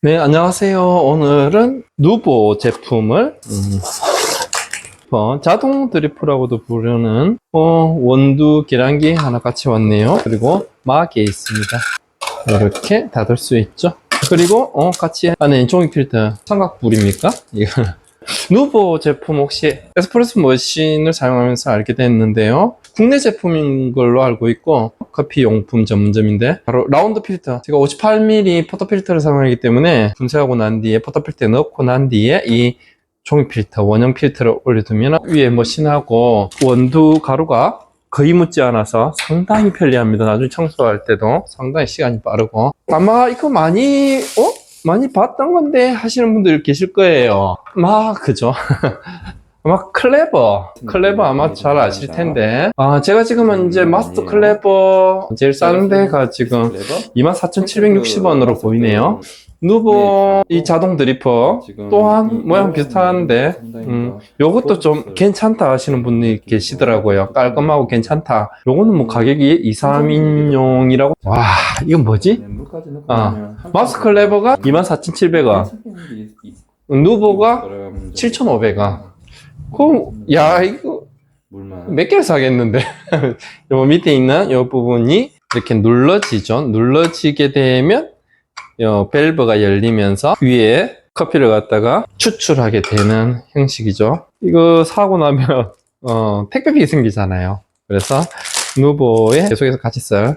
네, 안녕하세요. 오늘은 누보 제품을 음, 어, 자동 드리프라고도 부르는 어, 원두 계량기 하나 같이 왔네요. 그리고 막이 있습니다. 이렇게 닫을 수 있죠. 그리고 어, 같이 안에 종이 필터 삼각불입니까? 이거 누보 제품 혹시 에스프레소 머신을 사용하면서 알게 됐는데요. 국내 제품인 걸로 알고 있고 커피 용품 전문점인데 바로 라운드 필터 제가 58mm 포토 필터를 사용하기 때문에 분쇄하고 난 뒤에 포토 필터에 넣고 난 뒤에 이 종이 필터 원형 필터를 올려두면 위에 머신하고 원두 가루가 거의 묻지 않아서 상당히 편리합니다. 나중에 청소할 때도 상당히 시간이 빠르고 아마 이거 많이 어? 많이 봤던 건데 하시는 분들 계실 거예요. 막 그죠? 아마 클레버, 클레버 아마 잘 아실 텐데. 아, 제가 지금은 이제 마스터 클레버 제일 싼 데가 지금 24,760원으로 보이네요. 누보 이 자동 드리퍼 또한 모양 비슷한데, 음, 요것도 좀 괜찮다 하시는 분이 계시더라고요. 깔끔하고 괜찮다. 요거는 뭐 가격이 2, 3인용이라고. 와, 이건 뭐지? 아, 마스터 클레버가 24,700원, 누보가 7,500원. 그럼, 야, 이거 물만 몇 개를 사겠는데. 요 밑에 있는 요 부분이 이렇게 눌러지죠. 눌러지게 되면 요 밸브가 열리면서 위에 커피를 갖다가 추출하게 되는 형식이죠. 이거 사고 나면 어, 택배비 생기잖아요. 그래서 누보에 계속해서 같이 쓸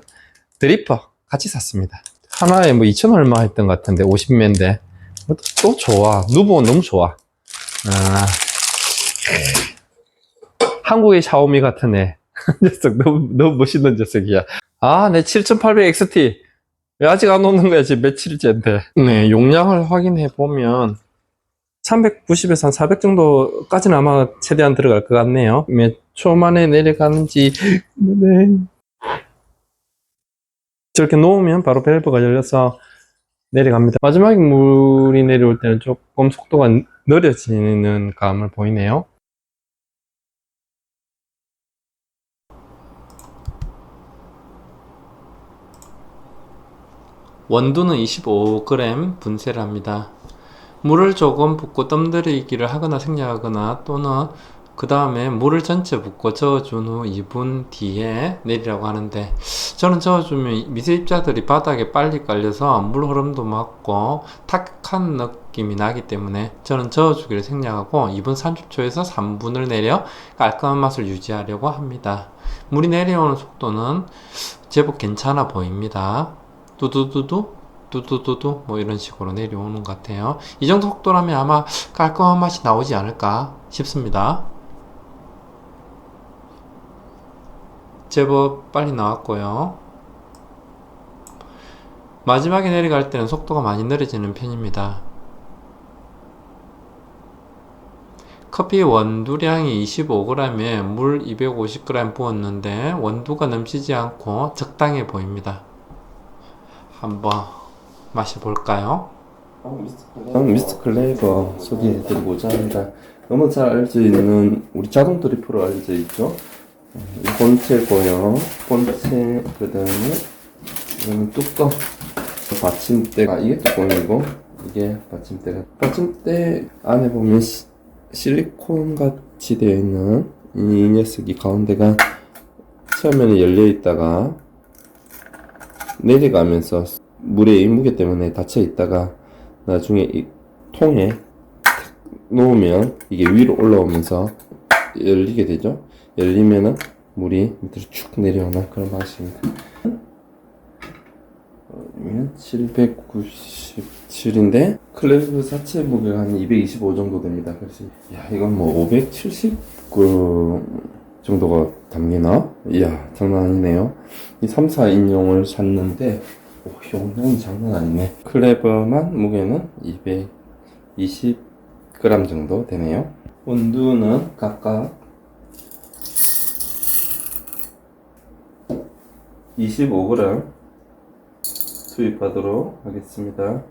드리퍼 같이 샀습니다. 하나에 뭐 2천 얼마 했던 것 같은데 50매인데 또, 또 좋아. 누보 너무 좋아. 아, 한국의 샤오미 같은 애. 녀석 너무, 너무 멋있는 녀석이야. 아, 내 7800XT. 왜 아직 안 오는 거야? 지금 며칠째인데. 네, 용량을 확인해 보면 390에서 한 400 정도까지는 아마 최대한 들어갈 것 같네요. 몇 초 만에 내려가는지. 네. 저렇게 놓으면 바로 밸브가 열려서 내려갑니다. 마지막에 물이 내려올 때는 조금 속도가 느려지는 감을 보이네요. 원두는 25g 분쇄를 합니다. 물을 조금 붓고 뜸들이기를 하거나 생략하거나 또는 그 다음에 물을 전체 붓고 저어준 후 2분 뒤에 내리라고 하는데 저는 저어주면 미세입자들이 바닥에 빨리 깔려서 물 흐름도 막고 탁한 느낌이 나기 때문에 저는 저어주기를 생략하고 2분 30초에서 3분을 내려 깔끔한 맛을 유지하려고 합니다. 물이 내려오는 속도는 제법 괜찮아 보입니다. 두두두두 두두두두 뭐 이런 식으로 내려오는 것 같아요. 이 정도 속도라면 아마 깔끔한 맛이 나오지 않을까 싶습니다. 제법 빨리 나왔고요. 마지막에 내려갈 때는 속도가 많이 느려지는 편입니다. 커피 원두량이 25g에 물 250g 부었는데 원두가 넘치지 않고 적당해 보입니다. 한번 마셔볼까요? 저는 미스터 클레이버 소개해드리고자 합니다. 너무 잘 알수 있는 우리 자동 드리프로 알려져 있죠. 이 본체고요. 본체 그다음에 이거는 뚜껑 받침대가 이게 뚜껑이고 이게 받침대가 받침대 안에 보면 시, 실리콘 같이 되어 있는 이 녀석이 가운데가 처음에는 열려 있다가 내려가면서 물의 무게 때문에 닫혀 있다가 나중에 이 통에 놓으면 이게 위로 올라오면서 열리게 되죠. 열리면은 물이 밑으로 쭉 내려오는 그런 방식입니다. 그러면 797인데 클레브 자체 무게가 한 225 정도 됩니다. 그래서 야 이건 뭐 579 정도가 담기나? 이야 장난 아니네요. 이 3, 4인용을 샀는데 오, 용량이 장난 아니네. 클레버만 무게는 220g 정도 되네요. 온도는 각각 25g 투입하도록 하겠습니다.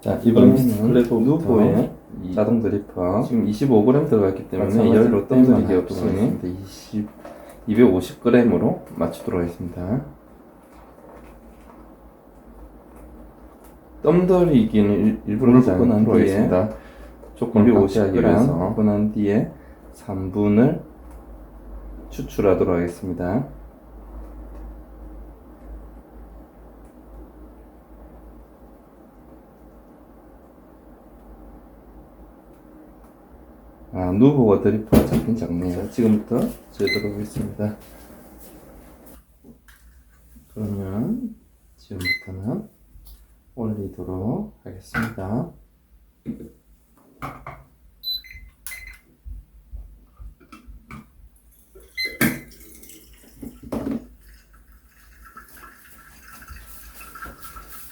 자, 이번에는 클레버 누보의 자동 드리퍼. 지금 25g 들어갔기 때문에 열로 뜸들이게 없으니 20, 250g으로 맞추도록 하겠습니다. 덤더리기는 일- 일부러 붓고 난 뒤에 조금 우리 50g 50g 붓고 난 뒤에 3분을 추출하도록 하겠습니다. 아, 누보가 드리프가 잡긴 작네요. 지금부터 재도록 하겠습니다. 그러면 지금부터는 올리도록 하겠습니다.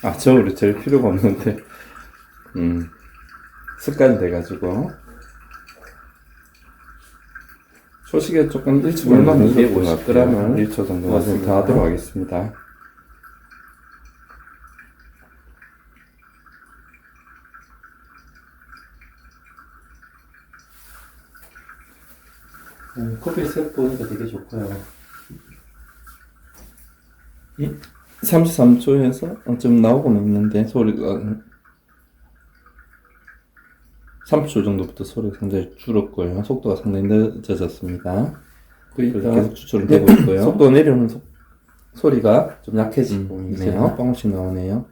아, 저울이 제일 필요가 없는데, 음, 습관이 돼가지고. 초식에 조금 1초 얼마 얼마 늦게 250g을 1초 정도. 맞으면 다 하도록 하겠습니다. 음, 커피 색 보니까 되게 좋고요. 33초에서 좀 나오고는 있는데 소리가 30초 정도부터 소리가 상당히 줄었고요. 속도가 상당히 늦어졌습니다. 그래서 계속 추출은 되고 있고요. 속도 내려오는 속, 소리가 좀 약해지고 음, 있네요. 한 방울씩 나오네요.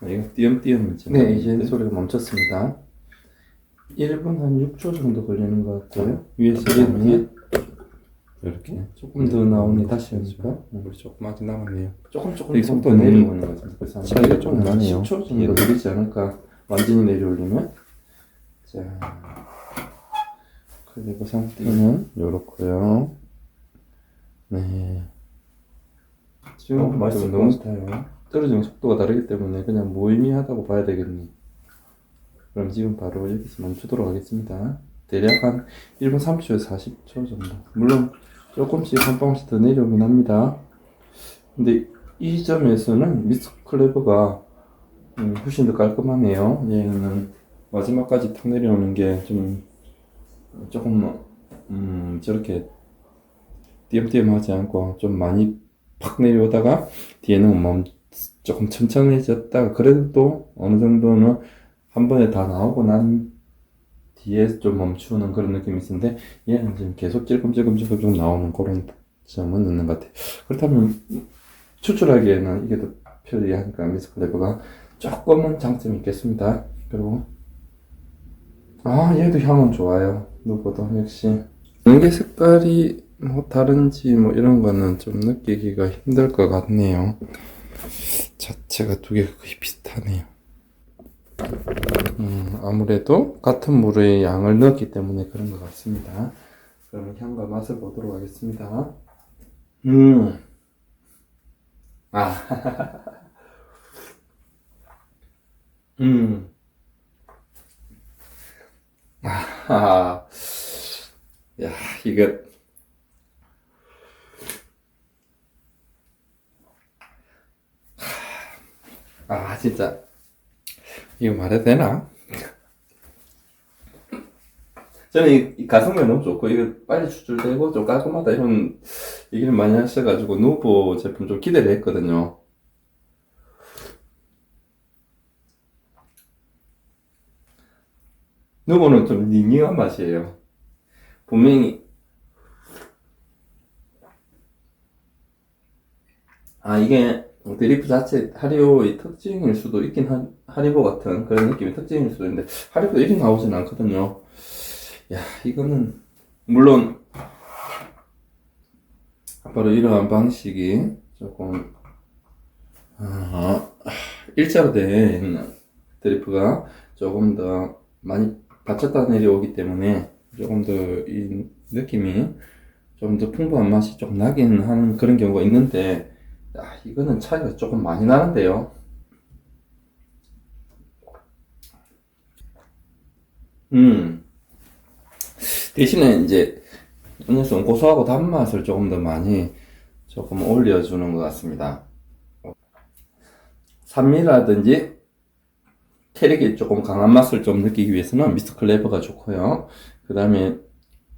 아, 이거 띄엄띄엄 이제 네, 이제 소리가 멈췄습니다. 1분 한 6초 정도 걸리는 것 같고요. 위에서 이게- 보면 이렇게 조금 더 나오네 다시 해볼까? 우리 조금 아직 남았네요. 조금 조금 속도 내려오는 것 같은데 그래서 한 차이가 좀 나네요. 10초 정도 느리지 않을까? 완전히 내려올리면 자 그리고 상태는 요렇고요. 네. 지금 어, 너무 것 같아요. 떨어지는 속도가 다르기 때문에 그냥 무의미하다고 봐야 되겠네. 그럼 지금 바로 여기서 멈추도록 하겠습니다. 대략 한 1분 30초에서 40초 정도. 물론 조금씩 한 방울씩 더 내려오긴 합니다. 근데 이 점에서는 미스 클레버가 음, 훨씬 더 깔끔하네요. 얘는 마지막까지 탁 내려오는 게 좀 조금 음, 저렇게 띄엄띄엄 하지 않고 좀 많이 팍 내려오다가 뒤에는 멈 조금 천천해졌다가 그래도 또 어느 정도는 한 번에 다 나오고 난 뒤에 좀 멈추는 그런 느낌이 있는데 얘는 지금 계속 찔끔찔끔찔끔 나오는 그런 점은 있는 것 같아요. 그렇다면 추출하기에는 이게 더 편리하니까 미스 클레버가 조금은 장점이 있겠습니다. 그리고 아 얘도 향은 좋아요. 누구보다 역시 이게 색깔이 뭐 다른지 뭐 이런 거는 좀 느끼기가 힘들 것 같네요. 자체가 두 개가 거의 비슷하네요. 음, 아무래도 같은 물의 양을 넣었기 때문에 그런 것 같습니다. 그러면 향과 맛을 보도록 하겠습니다. 음. 아. 음. 아. 야, 이거. 아, 진짜. 이거 말해도 되나? 저는 이, 이 가성비가 너무 좋고, 이거 빨리 추출되고 좀 깔끔하다 이런 얘기를 많이 하셔가지고, 누보 제품 좀 기대를 했거든요. 누보는 좀 닝닝한 맛이에요. 분명히, 아, 이게 드리프 자체 하리오의 특징일 수도 있긴 한, 하리보 같은 그런 느낌의 특징일 수도 있는데, 하리보도 이렇게 나오진 않거든요. 야, 이거는, 물론, 바로 이러한 방식이 조금, 아, 일자로 된 드리프가 조금 더 많이 받쳤다 내려오기 때문에 조금 더 이 느낌이 좀 더 풍부한 맛이 좀 나긴 하는 그런 경우가 있는데, 야, 이거는 차이가 조금 많이 나는데요. 음. 대신에 이제 이 녀석은 고소하고 단맛을 조금 더 많이 조금 올려주는 것 같습니다. 산미라든지 체력이 조금 강한 맛을 좀 느끼기 위해서는 미스터 클레버가 좋고요. 그 다음에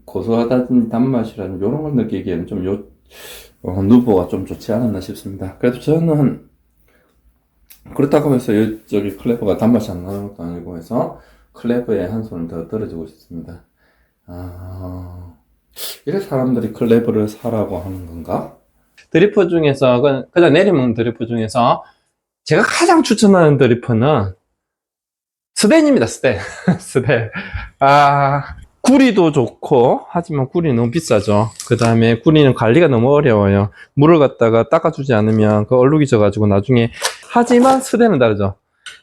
고소하다든지 단맛이라는 이런 걸 느끼기에는 좀 요, 어, 누보가 좀 좋지 않았나 싶습니다. 그래도 저는 그렇다고 해서 요, 저기 클레버가 단맛이 안 나는 것도 아니고 해서 클레버에 한 손을 더 떨어지고 있습니다. 아, 이래 사람들이 클레버를 사라고 하는 건가? 드리퍼 중에서 그- 그냥 내리먹는 드리퍼 중에서 제가 가장 추천하는 드리퍼는 스덴입니다. 스덴. 스덴. 아 구리도 좋고 하지만 구리는 너무 비싸죠. 그 다음에 구리는 관리가 너무 어려워요. 물을 갖다가 닦아주지 않으면 그 얼룩이 져가지고 나중에 하지만 스덴은 다르죠.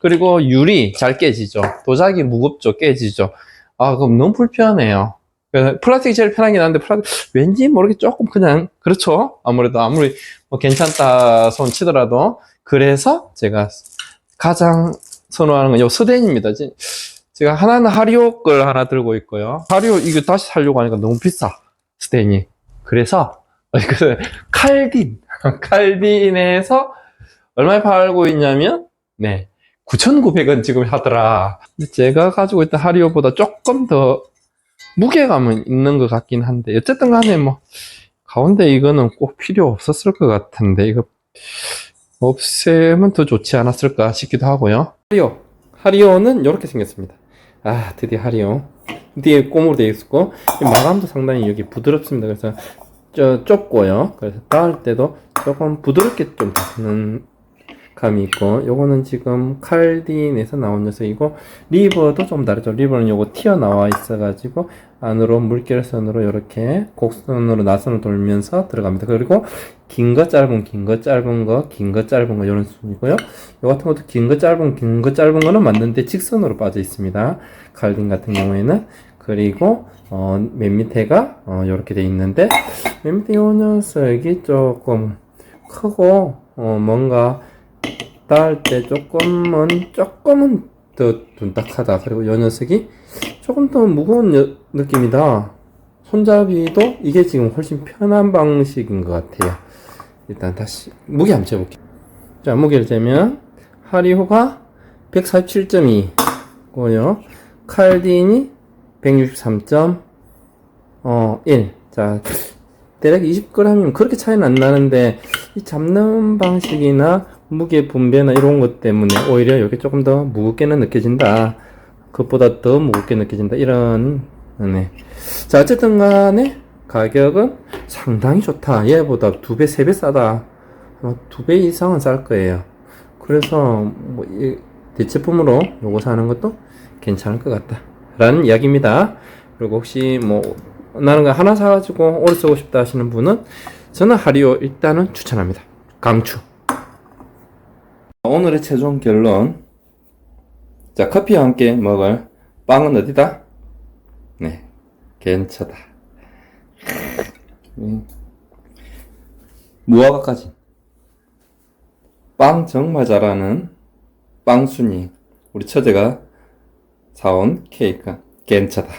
그리고 유리 잘 깨지죠. 도자기 무겁죠. 깨지죠. 아 그럼 너무 불편해요. 그 플라스틱이 제일 편하긴 한데 플라스틱 왠지 모르게 조금 그냥 그렇죠 아무래도 아무리 뭐 괜찮다 손 치더라도 그래서 제가 가장 선호하는 건 요 스덴입니다 제- 제가 하나는 하리오 걸 하나 들고 있고요. 하리오 이거 다시 살려고 하니까 너무 비싸 스덴이. 그래서 그 칼딘 칼딘에서 얼마에 팔고 있냐면 네 9,900원 지금 하더라. 제가 가지고 있던 하리오보다 조금 더 무게감은 있는 것 같긴 한데 어쨌든 간에 뭐 가운데 이거는 꼭 필요 없었을 것 같은데 이거 없애면 더 좋지 않았을까 싶기도 하고요. 하리오 하리오는 이렇게 생겼습니다 아 드디어 하리오 뒤에 꼼으로 되어 있고 마감도 상당히 여기 부드럽습니다. 그래서 저 좁고요. 그래서 닿을 때도 조금 부드럽게 좀 닿는 감이 있고 요거는 지금 칼딘에서 나온 녀석이고 리버도 좀 다르죠. 리버는 요거 튀어나와 있어 가지고 안으로 물결선으로 이렇게 곡선으로 나선을 돌면서 들어갑니다. 그리고 긴 거 짧은 긴 거 짧은 거 긴 거 짧은 거 이런 수준이고요. 요 같은 것도 긴 거 짧은 긴 거 짧은 거는 맞는데 직선으로 빠져 있습니다. 칼딘 같은 경우에는. 그리고 어, 맨 밑에가 어, 이렇게 돼 있는데 맨 밑에 요 녀석이 조금 크고 어, 뭔가 닿을 때 조금은 조금은 더 둔탁하다. 그리고 요 녀석이 조금 더 무거운 여- 느낌이다. 손잡이도 이게 지금 훨씬 편한 방식인 것 같아요. 일단 다시 무게 한번 재볼게요. 자 무게를 재면 하리호가 147.2고요. 칼딘이 163.1 자, 대략 20g이면 그렇게 차이는 안 나는데 이 잡는 방식이나 무게 분배나 이런 것 때문에 오히려 이게 조금 더 무겁게는 느껴진다. 그것보다 더 무겁게 느껴진다. 이런 네. 자, 어쨌든 간에 가격은 상당히 좋다. 얘보다 두 배, 세 배 싸다. 두배 이상은 쌀 거예요. 그래서 뭐 이 대체품으로 요거 사는 것도 괜찮을 것 같다. 라는 이야기입니다. 그리고 혹시 뭐 나는 거 하나 사가지고 오래 쓰고 싶다 하시는 분은 저는 하리오 일단은 추천합니다. 강추. 오늘의 최종 결론. 자, 커피와 함께 먹을 빵은 어디다? 네, 괜찮다. 음. 무화과 까지. 빵 정말 잘하는 빵순이. 우리 처제가 사온 케이크. 괜찮다.